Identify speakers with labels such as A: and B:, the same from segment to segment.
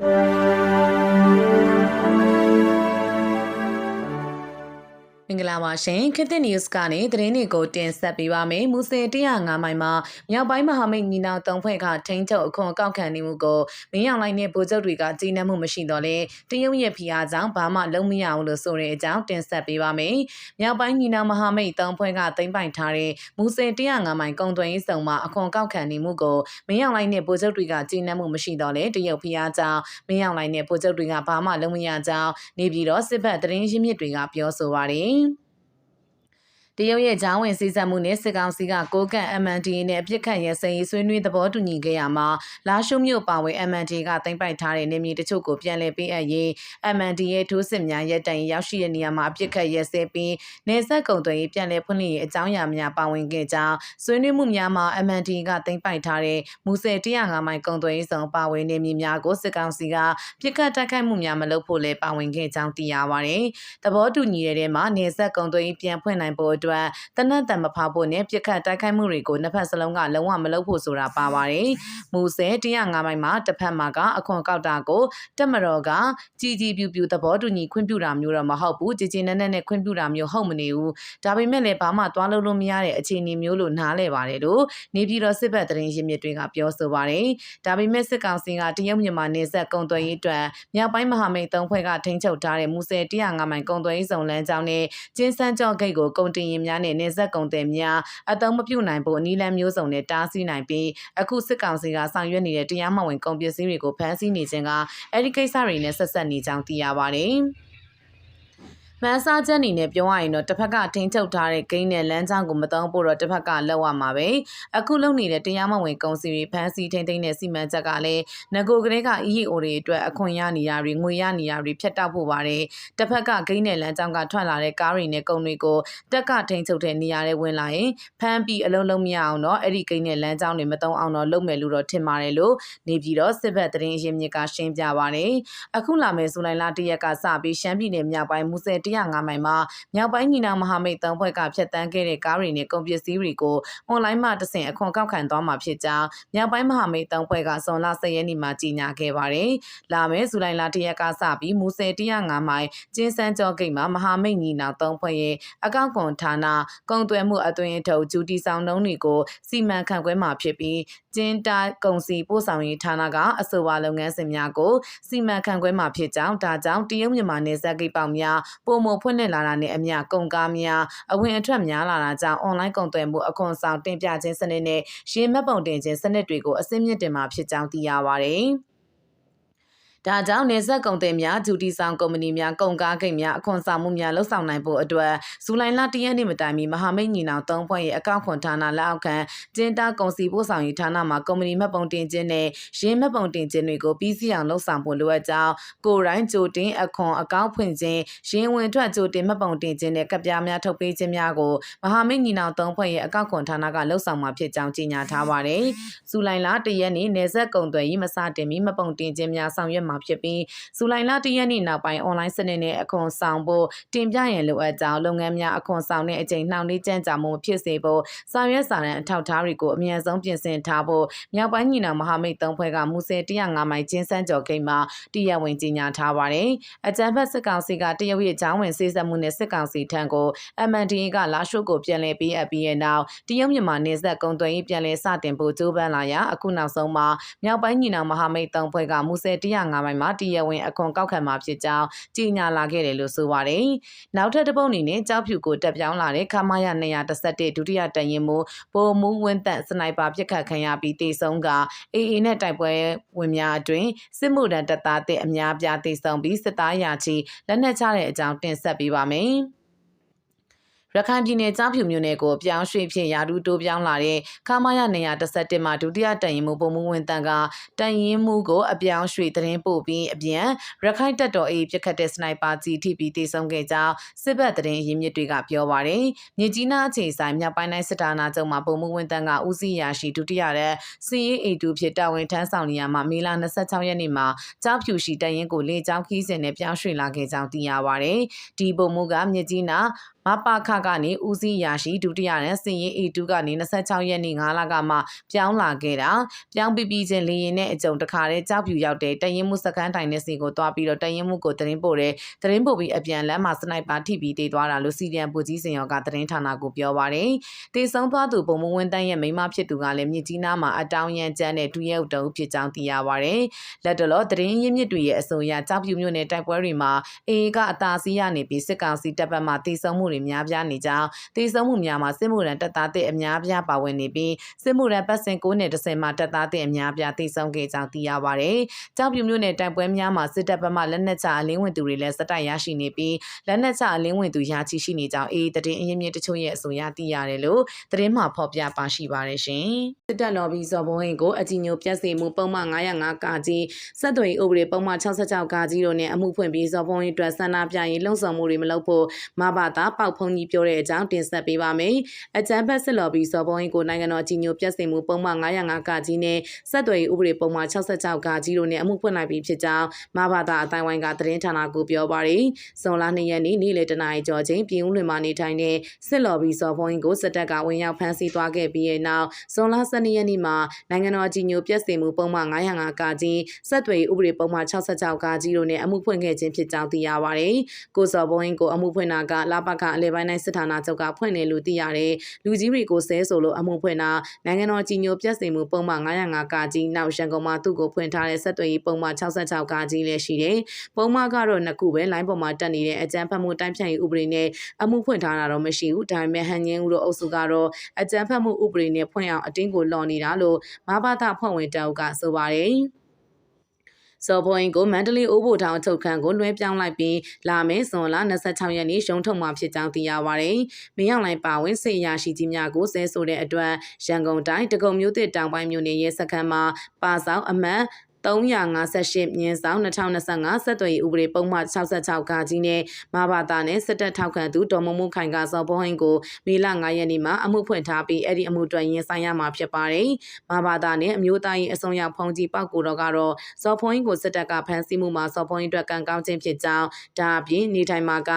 A: မ င်္ဂလာပါရှင်ခေတ်သစ် news ကနေသတင်းတွေကိုတင်ဆက်ပေးပါမယ်မူစင်105မိုင်မှာမြောက်ပိုင်းမဟာမိတ်ညီနောင်သုံးဖွဲ့ကထိန်းချုပ်အခွန်အကောက်ခံနေမှုကိုမင်းအောင်လိုင်းနဲ့ဗိုလ်ချုပ်တွေကကြီးနှံမှုမရှိတော့လဲတရုတ်ရဲ့ဖိအားကြောင့်ဘာမှလုံးမရဘူးလို့ဆိုတဲ့အကြောင်းတင်ဆက်ပေးပါမယ်မြောက်ပိုင်းညီနောင်မဟာမိတ်သုံးဖွဲ့ကသိမ်းပိုက်ထားတဲ့မူစင်105မိုင်ကုံသွင်းရေးဆောင်မှာအခွန်အကောက်ခံနေမှုကိုမင်းအောင်လိုင်းနဲ့ဗိုလ်ချုပ်တွေကကြီးနှံမှုမရှိတော့လဲတရုတ်ဖိအားကြောင့်မင်းအောင်လိုင်းနဲ့ဗိုလ်ချုပ်တွေကဘာမှလုံးမရကြောင်းနေပြည်တော်စစ်ဘက်သတင်းရင်းမြစ်တွေကပြောဆိုပါတယ် တရုတ်ရဲ့ဂျောင်းဝင်စည်းစပ်မှုနဲ့စစ်ကောင်စီကကိုကန့် MNDA နဲ့အပြစ်ခတ်ရစရေးဆွေးနွေးသဘောတူညီခဲ့ရမှာလာရှုမြို့ပါဝင် MNDA ကတင်ပိုက်ထားတဲ့နေမြေတချို့ကိုပြန်လည်ပေးအပ်ရေး MNDA ထိုးစစ်များရက်တိုင်ရောက်ရှိတဲ့နေရာမှာအပြစ်ခတ်ရစဲပြီးနေဆက်ကုံသွင်းရေးပြန်လည်ဖွင့်လှစ်ရေးအကြောင်းအရာများပါဝင်ခဲ့ကြောင်းဆွေးနွေးမှုများမှာ MNDA ကတင်ပိုက်ထားတဲ့မူဆယ်105မိုင်ကုံသွင်းရေးဆောင်ပါဝင်နေမြေများကိုစစ်ကောင်စီကပြစ်ခတ်တိုက်ခိုက်မှုများမလုပ်ဖို့လည်းပါဝင်ခဲ့ကြောင်းသိရပါတယ်။သဘောတူညီတဲ့ထဲမှာနေဆက်ကုံသွင်းရေးပြန်ဖွင့်နိုင်ဖို့အတွက်တနတ်တံမဖောက်ဖို့နဲ့ပြစ်ခတ်တိုက်ခိုက်မှုတွေကိုနှစ်ဖက်စလုံးကလုံးဝမလုပ်ဖို့ဆိုတာပါပါတယ်။မူဆယ်105မိုင်မှာတစ်ဖက်မှာကအခွန်ကောက်တာကိုတက်မတော်ကကြည်ကြည်ပြူပြူသဘောတူညီခွင့်ပြုတာမျိုးတော့မဟုတ်ဘူးကြည်ကြည်နက်နက်နဲ့ခွင့်ပြုတာမျိုးဟုတ်မနေဘူး။ဒါပေမဲ့လည်းဘာမှသွားလို့လို့မရတဲ့အခြေအနေမျိုးလို့နားလည်ပါတယ်လို့နေပြည်တော်စစ်ဘက်သတင်းရင်းမြစ်တွေကပြောဆိုပါတယ်။ဒါပေမဲ့စစ်ကောင်စီကတရုတ်မြန်မာနယ်စပ်ကုံသွယ်ရေးအတွက်မြောက်ပိုင်းမဟာမိတ်သုံးဖွဲ့ကထိန်းချုပ်ထားတဲ့မူဆယ်105မိုင်ကုံသွယ်ရေးဆောင်လမ်းကြောင်းနဲ့ကျင်းစန်းကြော့ဂိတ်ကိုကုံတင်ရင်များနဲ့နေဆက်ကုံတယ်များအသုံးမပြုနိုင်ဖို့အနည်းလမ်းမျိုးစုံနဲ့တားဆီးနိုင်ပြီးအခုစစ်ကောင်စီကဆောင်ရွက်နေတဲ့တရားမဝင်ကုန်ပစ္စည်းတွေကိုဖမ်းဆီးနေခြင်းကအဲ့ဒီကိစ္စတွေနဲ့ဆက်ဆက်နေကြောင်းသိရပါတယ်။ မန်းစားချက်အနေနဲ့ပြောရရင်တော့တစ်ဖက်ကထိန်းချုပ်ထားတဲ့ဂိမ်းနဲ့လမ်းကြောင်းကိုမတုံးဖို့တော့တစ်ဖက်ကလောက်ရမှာပဲအခုလုံနေတဲ့တရားမဝင်ကုန်စည်တွေဖမ်းဆီးထိန်းသိမ်းတဲ့စီမံချက်ကလည်းငကိုကလေးက EO တွေအတွက်အခွင့်ရနေရတွေငွေရနေရတွေဖြတ်တောက်ဖို့ပါတယ်တစ်ဖက်ကဂိမ်းနဲ့လမ်းကြောင်းကထွက်လာတဲ့ကားတွေနဲ့ကုန်တွေကိုတက်ကထိန်းချုပ်တဲ့နေရာတွေဝင်လာရင်ဖမ်းပြီးအလုံးလုံးမရအောင်တော့အဲ့ဒီဂိမ်းနဲ့လမ်းကြောင်းတွေမတုံးအောင်တော့လုပ်မယ်လို့တော့ထင်ပါတယ်လို့နေပြည်တော်စစ်ဘက်သတင်းရင်းမြစ်ကရှင်းပြပါတယ်အခုလာမယ့်ဇူလိုင်လ၁ရက်ကစပြီးရှမ်းပြည်နယ်မြောက်ပိုင်းမူဆယ်105မိုင်မှာမြောက်ပိုင်းညီနောင်မဟာမိတ်သုံးဖွဲ့ကဖျက်ဆီးခဲ့တဲ့ကားတွေနဲ့ကုန်ပစ္စည်းတွေကိုအွန်လိုင်းမှာတဆင့်အခွန်ကောက်ခံသွားမှာဖြစ်ကြောင်းမြောက်ပိုင်းမဟာမိတ်သုံးဖွဲ့ကဇွန်လ10ရက်နေ့မှာကြေညာခဲ့ပါတယ်။လာမယ့်ဇူလိုင်လ1ရက်ကစပြီးမူဆယ်105မိုင်ကျင်းစန်းကျော်ဂိတ်မှာမဟာမိတ်ညီနောင်သုံးဖွဲ့ရဲ့အကောက်ခွန်ဌာနကုန်သွယ်မှုအသွင်ထုတ်ဂျူတီဆောင်နှုံးတွေကိုစီမံခန့်ခွဲမှာဖြစ်ပြီးကျင်းတာကုန်စီပို့ဆောင်ရေးဌာနကအဆိုပါလုပ်ငန်းစဉ်များကိုစီမံခန့်ခွဲမှာဖြစ်ကြောင်းဒါကြောင့်တရုတ်မြန်မာနယ်စပ်ဂိတ်ပေါင်များပုံမဖွင့်လှစ်လာတာနဲ့အမျှကုန်ကားများအဝင်အထွက်များလာတာကြောင့်အွန်လိုင်းကုန်သွယ်မှုအခွန်ဆောင်တင်ပြခြင်းစနစ်နဲ့ရေမှတ်ပုံတင်ခြင်းစနစ်တွေကိုအစင်းမြင့်တင်မှာဖြစ်ကြောင်းသိရပါဗျ။ ဒါကြောင့်နေဆက်ကုန်သည်များဂျူတီဆောင်ကုမ္ပဏီများကုန်ကားဂိတ်များအခွန်ဆောင်မှုများလှုပ်ဆောင်နိုင်ဖို့အတွက်ဇူလိုင်လ၁ရက်နေ့မတိုင်မီမဟာမိတ်ညီနောင်၃ဖွဲ့ရဲ့အကောက်ခွန်ဌာနလက်အောက်ခံကျင်းတာကုန်စည်ပို့ဆောင်ရေးဌာနမှကုမ္ပဏီမှတ်ပုံတင်ခြင်းနဲ့ရင်းမှတ်ပုံတင်ခြင်းတွေကိုပြီးစီးအောင်လှုပ်ဆောင်ဖို့လိုအပ်ကြောင်းကိုရိုင်းဂျိုတင်အခွန်အကောက်ဖွင့်ခြင်းရင်းဝင်ထွက်ဂျိုတင်မှတ်ပုံတင်ခြင်းနဲ့ကပ်ပြားများထုတ်ပေးခြင်းများကိုမဟာမိတ်ညီနောင်၃ဖွဲ့ရဲ့အကောက်ခွန်ဌာနကလှုပ်ဆောင်မှာဖြစ်ကြောင်းကြေညာထားပါတယ်။ဇူလိုင်လ၁ရက်နေ့နေဆက်ကုန်သွယ်ရေးမစတင်မီမှတ်ပုံတင်ခြင်းများဆောင်ရွက်မှာဖြစ်ပြီးဇူလိုင်လ၁ရက်နေ့နောက်ပိုင်းအွန်လိုင်းစနစ်နဲ့အခွန်ဆောင်ဖို့တင်ပြရန်လိုအပ်ကြောင်းလုပ်ငန်းများအခွန်ဆောင်တဲ့အချိန်နှောင့်နှေးကြမ်းကြာမှုဖြစ်စေဖို့ဆောင်ရွက်စာတမ်းအထောက်အထားတွေကိုအမြန်ဆုံးပြင်ဆင်ထားဖို့မြောက်ပိုင်းညီနောင်မဟာမိတ်သုံးဖွဲ့ကမူဆယ်105မိုင်ကျင်းစန်းကျော်ဂိတ်မှာတရားဝင်ကြေညာထားပါတယ်။အကြံဖက်စစ်ကောင်စီကတရုတ်ရဲ့ဂျောင်းဝင်စေစပ်မှုနဲ့စစ်ကောင်စီထံကို MNDA ကလာရှုပ်ကိုပြန်လည်ပေးအပ်ပြီးတဲ့နောက်တရုတ်မြန်မာနေဆက်ကုံသွင်းရေးပြန်လည်စတင်ဖို့ကြိုးပမ်းလာရာအခုနောက်ဆုံးမှာမြောက်ပိုင်းညီနောင်မဟာမိတ်သုံးဖွဲ့ကမူဆယ်105မိုင်မှာတရားဝင်အခွန်ကောက်ခံမှာဖြစ်ကြောင်းကြေညာလာခဲ့တယ်လို့ဆိုပါတယ်။နောက်ထပ်တစ်ပုတ်အနေနဲ့ကြောက်ဖြူကိုတက်ပြောင်းလာတဲ့ခမာယ211ဒုတိယတန်ရင်မူပိုမူးဝင်းသက်စနိုက်ပါပစ်ခတ်ခံရပြီးတေဆုံးကအေအေနဲ့တိုက်ပွဲဝင်များအတွင်စစ်မှုထမ်းတပ်သားတဲ့အများပြားတေဆုံးပြီးစစ်သားရာချီလက်နက်ချတဲ့အကြောင်းတင်ဆက်ပေးပါမယ်။ ရခိုင်ပြည်နယ်ကြားဖြူမြို့နယ်ကိုပြောင်းရွှေ့ဖြင့်ယာဒူတိုးပြောင်းလာတဲ့ခမာယ131မှာဒုတိယတန်ရင်မှုပုံမှုဝင်တန်ကတန်ရင်မှုကိုအပြောင်းရွှေ့သတင်းပို့ပြီးအပြန်ရခိုင်တပ်တော်အေးပြစ်ခတ်တဲ့စနိုက်ပါကြီးထိပြီးတေဆုံးခဲ့ကြောင်းစစ်ဘက်သတင်းရင်းမြစ်တွေကပြောပါရယ်မြေကြီးနားအခြေဆိုင်မြောက်ပိုင်းတိုင်းစစ်ဌာနချုပ်မှာပုံမှုဝင်တန်ကဦးစီးရာရှိဒုတိယတဲ့စီအေးအေတူဖြစ်တာဝန်ထမ်းဆောင်နေရမှာမေလ26ရက်နေ့မှာကြောက်ဖြူရှိတန်ရင်ကိုလေကြောင်းခီးစဉ်နဲ့ပြောင်းရွှေ့လာခဲ့ကြောင်းသိရပါရယ်ဒီပုံမှုကမြေကြီးနားမပခကနေဦးစီးရာရှိဒုတိယနဲ့စင်ရင် A2 ကနေ26ရက်နေ့9လကမှပြောင်းလာခဲ့တာပြောင်းပြီးပြီးချင်းလေရင်နဲ့အကြုံတခါတည်းကြောက်ပြူရောက်တဲ့တရင်မှုစကန်တိုင်တဲ့စီကိုတွားပြီးတော့တရင်မှုကိုသတင်းပို့တယ်သတင်းပို့ပြီးအပြန်လမ်းမှာစနိုက်ပါထိပြီးတေးသွားတာလို့စီဒီအမ်ပူကြီးစင်ရောကသတင်းဌာနကိုပြောပါတယ်တေဆုံးသွားသူပုံမဝင်းတန်းရဲ့မိန်းမဖြစ်သူကလည်းမြစ်ကြီးနားမှာအတောင်ရန်ကျန်းတဲ့ဒူရဲဥတုံဖြစ်ကြောင်းသိရပါတယ်လက်တလောသတင်းရင်းမြစ်တွေရဲ့အဆိုအရကြောက်ပြူမြို့နယ်တိုက်ပွဲတွေမှာအေအေကအသာစီးရနေပြီးစစ်ကောင်စီတပ်ပတ်မှတေဆုံးမှုတွေများပြားနေကြောင်းတေဆုံးမှုများမှာစစ်မှုရန်တပ်သားတဲ့အများပြားပါဝင်နေပြီးစစ်မှုရန်ပတ်စင်9နဲ့10မှာတပ်သားတဲ့အများပြားတေဆုံးခဲ့ကြောင်းသိရပါတယ်။ကြောက်ပြူမြို့နယ်တိုက်ပွဲများမှာစစ်တပ်ဘက်မှလက်နက်ချအလင်းဝင်သူတွေလည်းစတိုက်ရရှိနေပြီးလက်နက်ချအလင်းဝင်သူရာချီရှိနေကြောင်းအေးတည်င်းအရင်မြင့်တချို့ရဲ့အဆိုအရသိရတယ်လို့သတင်းမှာဖော်ပြပါရှိပါတယ်ရှင်။စစ်တပ်လော်ဘီဇော်ဘုံဟင်ကိုအကြီးညိုပြက်စီမှုပုံမှန်905ကာကြီးစက်သွေးဥပဒေပုံမှန်66ကာကြီးတို့နဲ့အမှုဖွင့်ပြီးဇော်ဘုံဟင်အတွက်ဆန္ဒပြရင်လုံဆောင်မှုတွေမလုပ်ဖို့မဘာသာပေါက်ဖုံကြီးပြောတဲ့အကြောင်းတင်ဆက်ပေးပါမယ်။အကြမ်းဖက်စစ်လော်ဘီဇော်ဘုံဟင်ကိုနိုင်ငံတော်အကြီးညိုပြက်စီမှုပုံမှန်905ကာကြီးနဲ့စက်သွေးဥပဒေပုံမှန်66ကာကြီးတို့နဲ့အမှုဖွင့်လိုက်ပြီးဖြစ်ကြောင်းမဘာသာအတိုင်းဝိုင်းကသတင်းဌာနကိုပြောပါတယ်။ဇွန်လ2ရက်နေ့နေ့လယ်တနာရီကျော်ချိန်ပြည်ဦးလွင်မှာနေထိုင်တဲ့စစ်လော်ဘီဇော်ဘုံဟင်ကိုစစ်တပ်ကဝင်ရောက်ဖမ်းဆီးသွားခဲ့ပြီးတဲ့နောက်ဇွန်လ12ရက်နေ့မှာနိုင်ငံတော်အကြီးညိုပြက်စီမှုပုံမှန်905ကာကြီးစက်သွေးဥပဒေပုံမှန်66ကာကြီးတို့နဲ့အမှုဖွင့်ခဲ့ခြင်းဖြစ်ကြောင်းသိရပါတယ်။ကိုစော်ဘုံဟင်ကိုအမှုဖွင့်တာကလာပကအလဲပိုင်းတိုင်းစစ်ဌာနချုပ်ကဖွင့်တယ်လို့သိရတယ်။လူကြီးတွေကိုဆဲဆိုလို့အမှုဖွင့်တာနိုင်ငံတော်ကြီးညိုပြက်စီမှုပုံမှန်905ကာကြီးနောက်ရန်ကုန်မှာသူ့ကိုဖွင့်ထားတဲ့စက်သွေးပုံမှန်66ကာကြီးလည်းရှိတယ်။ပုံမှန်ကတော့နှစ်ခုပဲလိုင်းပေါ်မှာတက်နေတဲ့အကြမ်းဖက်မှုတိုင်းဖြတ်ရေးဥပဒေနဲ့အမှုဖွင့်ထားတာတော့မရှိဘူး။ဒါပေမဲ့ဟန်ငင်းဦးတို့အုပ်စုကတော့အကြမ်းဖက်မှုဥပဒေနဲ့ဖွင့်အောင်အတင်းကိုလော်နေတာလို့မဘာသာဖွဲ့ဝင်တအုပ်ကဆိုပါတယ်။ စော်ဘွင်ကိုမန္တလေးအိုးဘိုထောင်ချုပ်ခန်းကိုလွှဲပြောင်းလိုက်ပြီးလာမယ့်ဇွန်လ26ရက်နေ့ရုံးထုတ်မှာဖြစ်ကြောင်းသိရပါတယ်။မင်းအောင်လိုင်ပါဝင်စေရရှိကြီးများကိုဆဲဆိုတဲ့အတွက်ရန်ကုန်တိုင်းတကုံမြို့သစ်တောင်ပိုင်းမြို့နယ်ရဲစခန်းမှာပါဆောင်အမတ် 358မြင်းဆောင်2025ဆက်သွယ်ရေးဥပဒေပုံမှန်66ကကြီးနဲ့မဘာသာနဲ့စစ်တပ်ထောက်ခံသူဒေါ်မမိုးခိုင်ကစော်ဘုံဟင်ကိုမေလ9ရက်နေ့မှာအမှုဖွင့်ထားပြီးအဲ့ဒီအမှုတွင်ရင်ဆိုင်ရမှာဖြစ်ပါတယ်။မဘာသာနဲ့အမျိုးသားရေးအစုံရောက်ဖုံးကြီးပောက်ကိုတော့ကတော့စော်ဘုံဟင်ကိုစစ်တပ်ကဖမ်းဆီးမှုမှာစော်ဘုံဟင်အတွက်ကံကောင်းခြင်းဖြစ်ကြောင်းဒါအပြင်နေထိုင်မှာက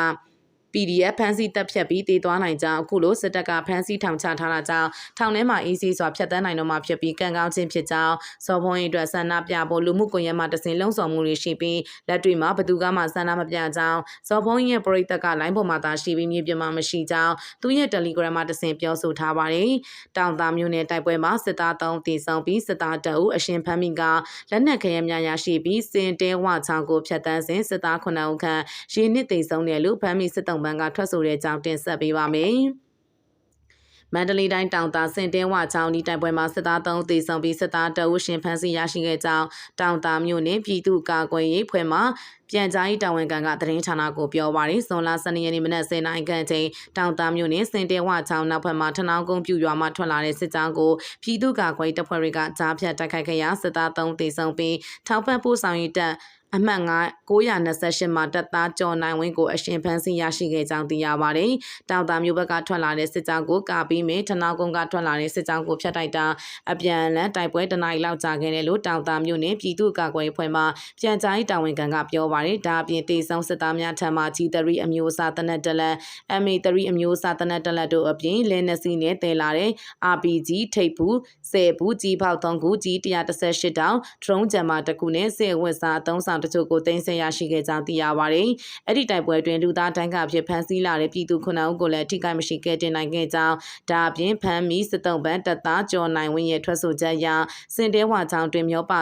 A: PDF ဖမ်းဆီးတပ်ဖြတ်ပြီးတည်သွားနိုင်ကြောင်းအခုလိုစစ်တပ်ကဖမ်းဆီးထောင်ချထားတာကြောင့်ထောင်ထဲမှာအေးဆေးစွာဖျက်ဆီးနိုင်တော့မှဖြစ်ပြီးကံကောင်းခြင်းဖြစ်ကြောင်းစော်ဘုံရင်အတွက်ဆန္ဒပြဖို့လူမှုကွန်ရက်မှာတစင်လုံဆောင်မှုတွေရှိပြီးလက်တွေ့မှာဘသူကမှဆန္ဒမပြကြောင်းစော်ဘုံရဲ့ပရိသတ်ကလိုင်းပေါ်မှာသာရှိပြီးမြေပြင်မှာမရှိကြောင်းသူရဲ့ Telegram မှာတစင်ပြောဆိုထားပါတယ်။တောင်သားမျိုးနယ်တိုက်ပွဲမှာစစ်သား3တည်ဆောင်ပြီးစစ်သားတအုပ်အရှင်ဖမ်းမိကလက်နက်ခဲယမ်းများရရှိပြီးစင်တဲဝချောင်းကိုဖျက်ဆီးစဉ်စစ်သား9ဦးခန့်ရေနစ်တည်ဆောင်တယ်လို့ဖမ်းမိစစ်တုံးပန်းကထွက်ဆိုတဲ့အကြောင်းတင်ဆက်ပေးပါမယ်။မန္တလေးတိုင်းတောင်သာစင်တဲဝချောင်းဒီတိုက်ပွဲမှာစစ်သား3ဦးသေဆုံးပြီးစစ်သား2ဦးရှင်ဖမ်းဆီးရရှိခဲ့ကြောင်းတောင်သာမြို့နယ်ပြည်သူ့ကာကွယ်ရေးဖွဲ့မှပြန်ကြားရေးတာဝန်ခံကသတင်းဌာနကိုပြောပါရယ်ဇွန်လ12ရက်နေ့မနက်10:00နာရီခန့်ချိန်တောင်သားမြို့နယ်စင်တဲဝချောင်းနောက်ဘက်မှာထနောင်းကုန်းပြူရွာမှာထွက်လာတဲ့စစ်ကြောင်းကိုပြည်သူ့ကာကွယ်တပ်ဖွဲ့တွေကကြားဖြတ်တိုက်ခိုက်ခဲ့ရာစစ်သား3သေဆုံးပြီးထောက်ပံ့ပို့ဆောင်ရေးတပ်အမှတ်9 928မှာတပ်သားကျော်နိုင်ဝင်းကိုအရှင်ဖမ်းဆီးရရှိခဲ့ကြောင်းသိရပါတယ်။တောင်တာမျိုးဘက်ကထွက်လာတဲ့စစ်ကြောင်းကိုကာပြီးမင်းထနောင်းကုန်းကထွက်လာတဲ့စစ်ကြောင်းကိုဖျက်တိုက်တာအပြန်အလှန်တိုက်ပွဲတနအီလောက်ကြာခဲ့တယ်လို့တောင်တာမျိုးနဲ့ပြည်သူ့ကာကွယ်ဖွဲ့မှပြန်ကြားရေးတာဝန်ခံကပြောပါတယ်။ဒါအပြင်တေဆုံးစစ်သားများထံမှ G3 အမျိုးအစားတနက်တလက် MA3 အမျိုးအစားတနက်တလက်တို့အပြင်လင်းနစီနဲ့တည်လာတဲ့ RPG ထိပ်ဘူး10ဘူးကြီးပေါက်3ခုကြီး118တောင် drone ဂျမ်မာတစ်ခုနဲ့စေဝတ်စားအသုံးဆောင်တချို့ကိုတင်ဆက်ရရှိခဲ့ကြောင်းသိရပါတယ်။အဲ့ဒီတိုက်ပွဲတွင်လူသားတိုင်းကဖြစ်ဖမ်းဆီးလာတဲ့ပြည်သူခုနှစ်ဦးကိုလည်းထိခိုက်မရှိခဲ့တင်နိုင်ခဲ့ကြောင်းဒါအပြင်ဖမ်းမိစစ်တုံးပန်းတပ်သားကျော်နိုင်ဝင်းရဲ့ထွက်ဆိုချက်အရစင်တဲဝါချောင်းတွင်မျောပါ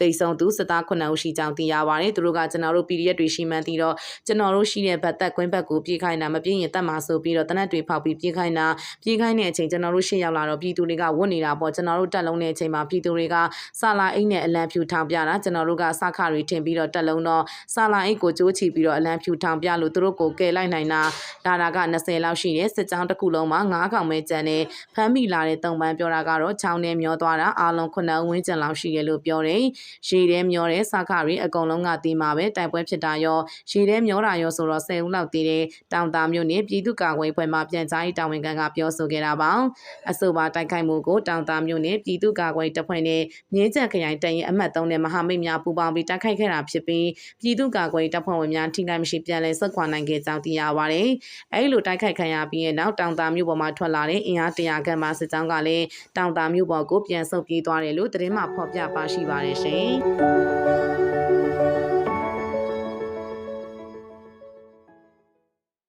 A: တိတ်ဆုံးသူစစ်သား9ဦးရှိကြောင်းသိရပါတယ်သူတို့ကကျွန်တော်တို့ PDF တွေရှိမှန်းသိတော့ကျွန်တော်တို့ရှိတဲ့ဘက်သက်ကွင်းဘက်ကိုပြေးခိုင်းတာမပြေးရင်တက်မှာဆိုပြီးတော့တနက်တွေဖောက်ပြီးပြေးခိုင်းတာပြေးခိုင်းတဲ့အချိန်ကျွန်တော်တို့ရှေ့ရောက်လာတော့ပြည်သူတွေကဝတ်နေတာပေါ့ကျွန်တော်တို့တက်လုံးတဲ့အချိန်မှာပြည်သူတွေကဆာလာအိတ်နဲ့အလံဖြူထောင်ပြတာကျွန်တော်တို့ကစခတွေထင်ပြီးတော့တက်လုံးတော့ဆာလာအိတ်ကိုကြိုးချီပြီးတော့အလံဖြူထောင်ပြလို့သူတို့ကိုကယ်လိုက်နိုင်တာဒါတာက20လောက်ရှိတယ်စစ်ကြောင်းတစ်ခုလုံးမှာ9ခေါင်ပဲကျန်တယ်ဖမ်းမိလာတဲ့တုံပန်းပြောတာကတော့ချောင်းနဲ့မျောသွားတာအားလုံး9ဦးဝန်းကျင်လောက်ရှိတယ်လို့ပြောတယ်ရေထဲမျောတဲ့စခရီအကုန်လုံးကတီးမှာပဲတိုက်ပွဲဖြစ်တာရောရေထဲမျောတာရောဆိုတော့10ဦးလောက်တီးတဲ့တောင်တာမြို့နယ်ပြည်သူ့ကာကွယ်ဖွဲ့မှပြန်ကြားရေးတာဝန်ခံကပြောဆိုခဲ့တာပါအဆိုပါတိုက်ခိုက်မှုကိုတောင်တာမြို့နယ်ပြည်သူ့ကာကွယ်တပ်ဖွဲ့နဲ့မြင်းချက်ခရိုင်တရင်အမှတ်3နဲ့မဟာမိတ်များပူးပေါင်းပြီးတိုက်ခိုက်ခဲ့တာဖြစ်ပြီးပြည်သူ့ကာကွယ်တပ်ဖွဲ့ဝင်များထိခိုက်မရှိပြန်လည်ဆုတ်ခွာနိုင်ခဲ့ကြောင်းသိရပါတယ်အဲဒီလိုတိုက်ခိုက်ခံရပြီးတဲ့နောက်တောင်တာမြို့ပေါ်မှာထွက်လာတဲ့အင်အားတရာခန့်မှစစ်ကြောင်းကလည်းတောင်တာမြို့ပေါ်ကိုပြန်ဆုတ်ပြေးသွားတယ်လို့သတင်းမှဖော်ပြပါရှိပါတယ်ရှင်哎。